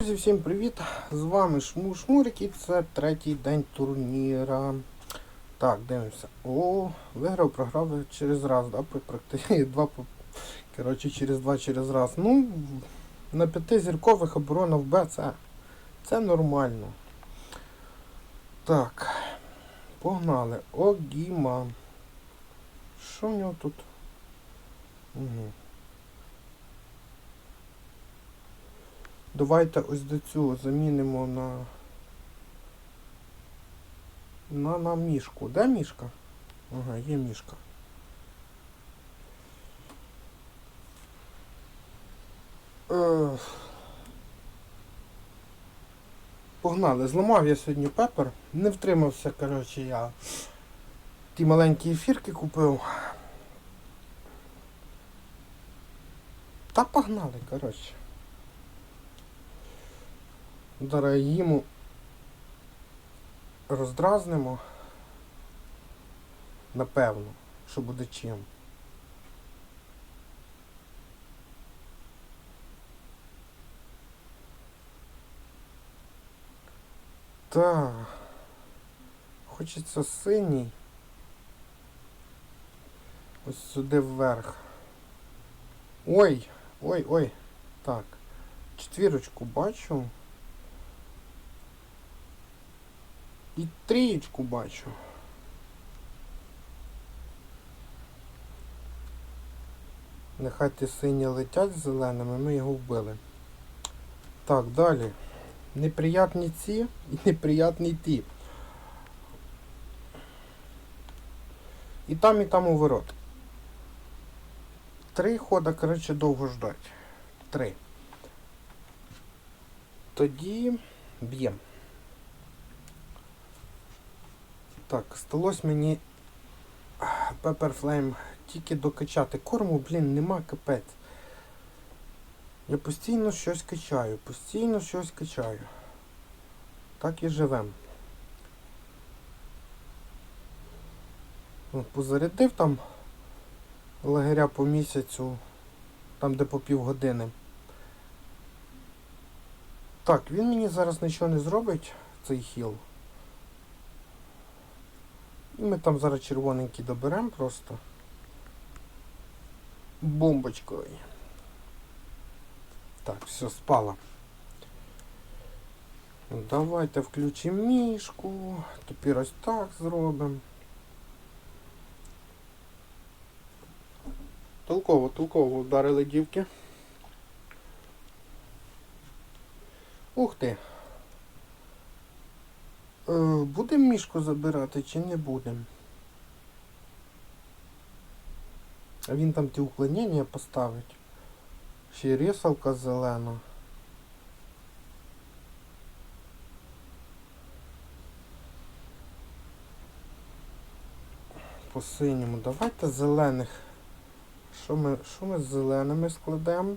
Друзі, всім привіт! З вами Шмур Шмурик і це третій день турніра. Так, дивимося. О, виграв, програв через раз, да? Практично два коротше, через два через раз. Ну, на п'ятизіркових оборона в Б це, це нормально. Так. Погнали. Огіма. Що в нього тут? Угу. Давайте ось до цього замінимо на. На, на мішку. Де мішка? Ага, є мішка. Е, Погнали. Зламав я сьогодні пепер. Не втримався, коротше, я ті маленькі ефірки купив. Та погнали, коротше. Зараз їм роздразнимо. Напевно, що буде чим. Так. Хочеться синій. Ось сюди вверх. Ой! Ой, ой. Так. Четвірочку бачу. І трієчку бачу. Нехай ті сині летять з зеленими, ми його вбили. Так, далі. Неприятні ці і неприятний ті. І там, і там у ворот. Три хода, коротше, довго ждать. Три. Тоді б'ємо. Так, сталося мені Pepper Flame тільки докачати. Корму, блін, нема капець. Я постійно щось качаю, постійно щось качаю. Так і живем. Ну, Позарядив там лагеря по місяцю, там де по півгодини. Так, він мені зараз нічого не зробить, цей хіл. Ми там зараз червоненький доберемо просто. Бомбочкою. Так, все, спала. Давайте включимо мішку. Тепер ось так зробимо. Толково, толково вдарили дівки. Ух ти. Е, Будемо мішку забирати чи не будемо? А він там ті уклонення поставить. Ще рисалка зелена. По синьому. Давайте зелених. Що ми, що ми з зеленими складемо?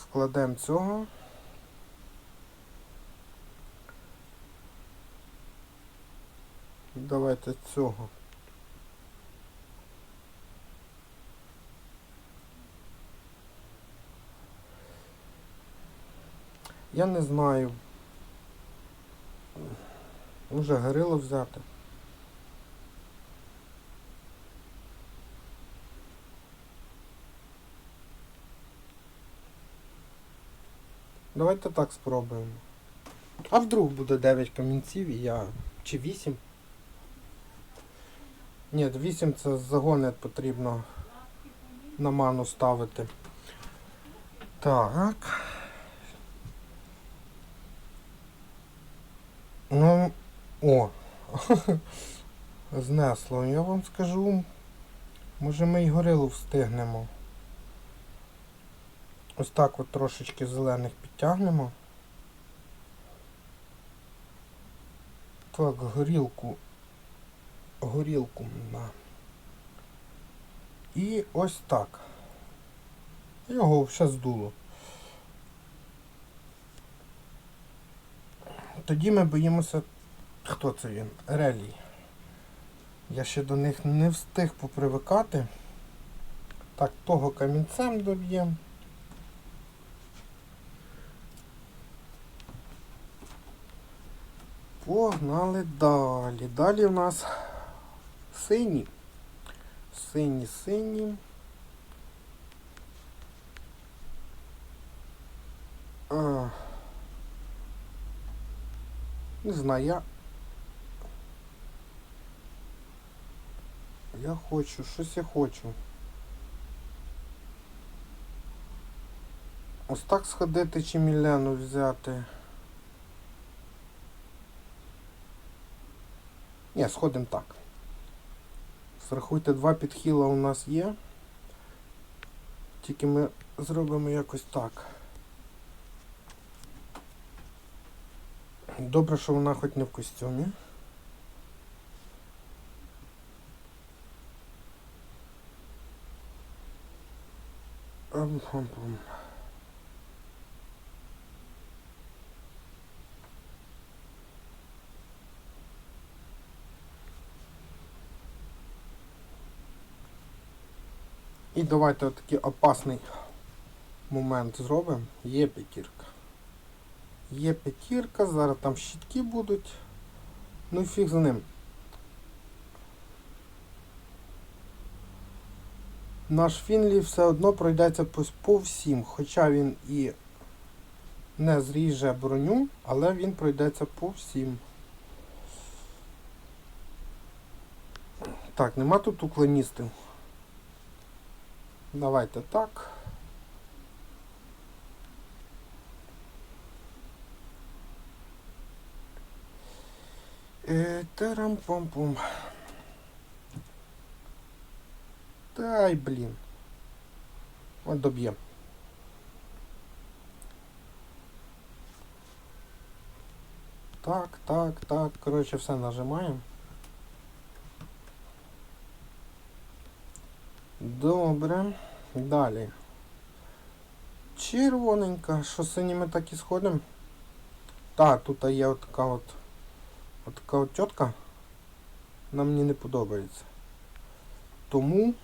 Складемо цього. Давайте цього. Я не знаю. Може горило взяти. Давайте так спробуємо. А вдруг буде 9 камінців і я... Чи 8? Ні, 8 це загони потрібно на ману ставити. Так. Ну, о. Знесло, я вам скажу. Може ми й горилу встигнемо. Ось так от трошечки зелених підтягнемо. Так, горілку горілку. на І ось так. Його все здуло. Тоді ми боїмося... Хто це він? Релій. Я ще до них не встиг попривикати. Так, того камінцем доб'ємо. Погнали далі. Далі в нас сині. Сині, сині. А, не знаю, я. Я хочу, щось я хочу. Ось так сходити чи Мілену взяти. Ні, сходимо так. Зрахуйте, два підхіла у нас є. Тільки ми зробимо якось так. Добре, що вона хоч не в костюмі. Ам-пам-пам. І давайте отакий опасний момент зробимо. Є п'ятірка. Є п'ятірка, зараз там щітки будуть. Ну фіг з ним. Наш Фінлі все одно пройдеться по всім, хоча він і не зріже броню, але він пройдеться по всім. Так, нема тут уклоністів. Давайте так. Е, Тарам-пам-пум. Дай, блін. От доб'є. Так, так, так. Коротше, все нажимаємо. Добре. Далі. Червоненька. Що синіми так і сходимо? Так, тут є от така от. От така от тітка. Нам мені не подобається. Тому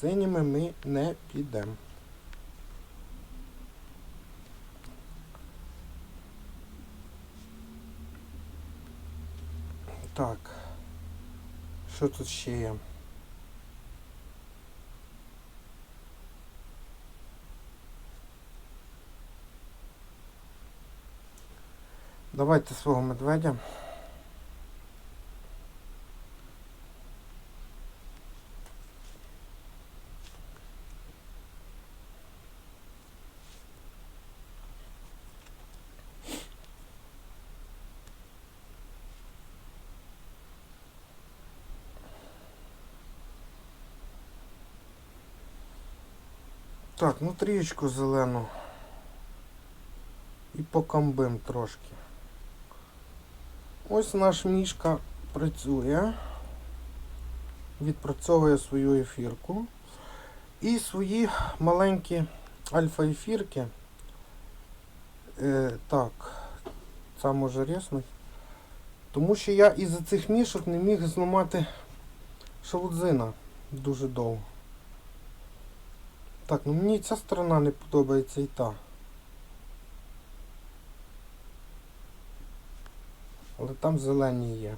синіми ми не підемо. Так. Що тут ще є? Давайте свого медведя. Так, ну трієчку зелену. І покамбим трошки. Ось наш мішка працює, відпрацьовує свою ефірку. І свої маленькі альфа-ефірки. Е, так, це може ріснуть. Тому що я із-за цих мішок не міг зламати шавудзина дуже довго. Так, ну мені ця сторона не подобається і та. Але там зелені є.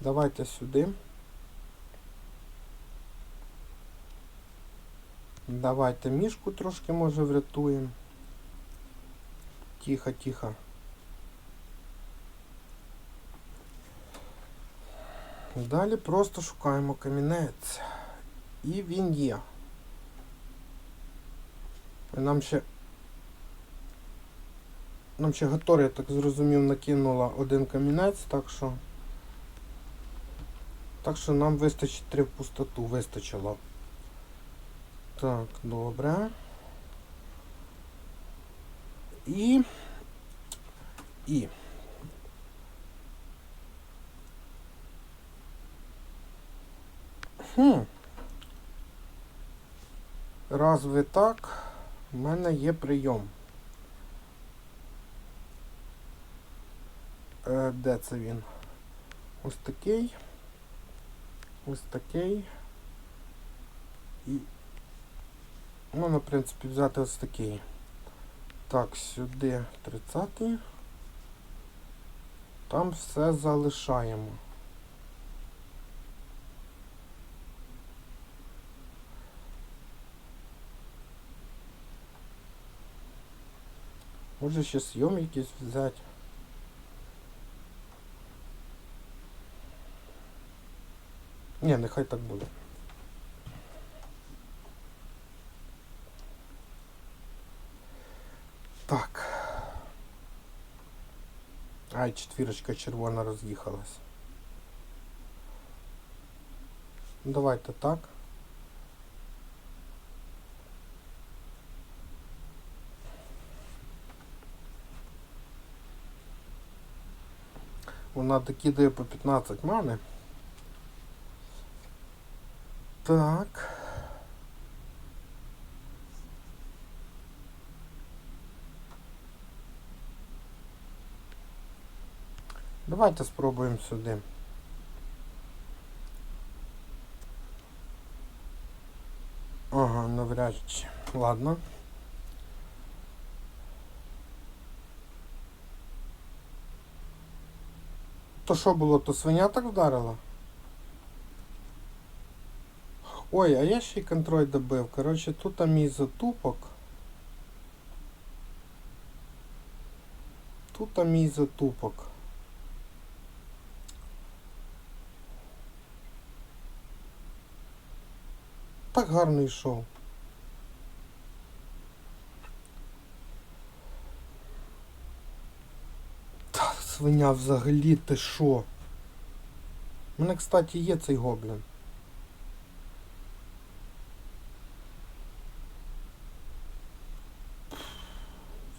Давайте сюди. Давайте мішку трошки може врятуємо. Тихо, тихо. Далі просто шукаємо камінець. І він є. Нам ще нам ще Гатор, я так зрозумів, накинула один камінець, так що так що нам вистачить три в пустоту, вистачило. Так, добре. І. І. Хм. Раз ви так, в мене є прийом. Е, де це він? Ось такий. Ось такий. І можна, в принципі, взяти ось такий. Так, сюди 30. Там все залишаємо. Може ще сйом якийсь взяти. Ні, нехай так буде. Так. Ай, четвірочка червона роз'їхалась. Давайте так. Вона докидає по 15 мани. Так. Давайте спробуємо сюди. Ага, навряд чи. Ладно. То що було, то свиня так вдарила? Ой, а я ще й контроль добив. Коротше, тут а мій затупок. Тут а мій затупок. Так гарно йшов. Та свиня взагалі ти що? У мене, кстати, є цей гоблін.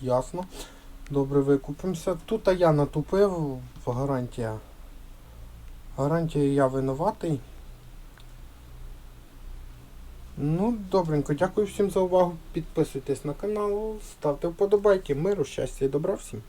Ясно. Добре, викупимося. Тут я натупив, гарантія. Гарантія я винуватий. Ну, добренько, дякую всім за увагу. Підписуйтесь на канал, ставте вподобайки. Миру, щастя і добра всім.